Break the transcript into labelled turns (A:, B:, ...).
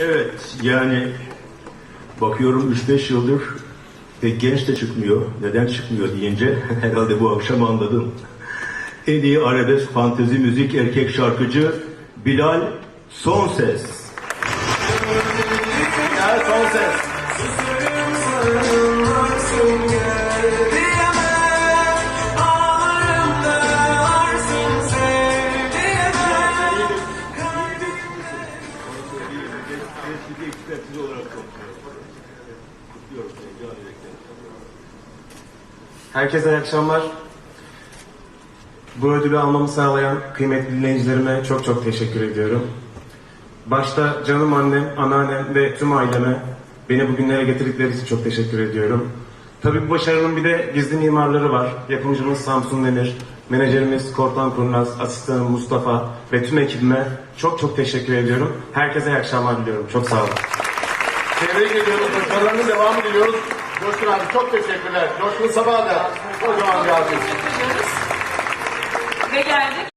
A: Evet yani bakıyorum 3-5 yıldır pek genç de çıkmıyor. Neden çıkmıyor deyince herhalde bu akşam anladım. En iyi arabesk fantezi müzik erkek şarkıcı Bilal Sonses.
B: Gel son ses.
C: Herkese iyi akşamlar. Bu ödülü almamı sağlayan kıymetli dinleyicilerime çok çok teşekkür ediyorum. Başta canım annem, anneannem ve tüm aileme beni bugünlere getirdikleri için çok teşekkür ediyorum. Tabii bu başarının bir de gizli mimarları var. Yapımcımız Samsun Demir, menajerimiz Kortan Kurnaz, asistanım Mustafa ve tüm ekibime çok çok teşekkür ediyorum. Herkese iyi akşamlar diliyorum. Çok sağ olun.
B: Tebrik ediyoruz. Başarılarının devamı diliyoruz. Coşkun abi çok teşekkürler. Coşkun Sabah'a da kocaman bir alkış.
D: Ve geldik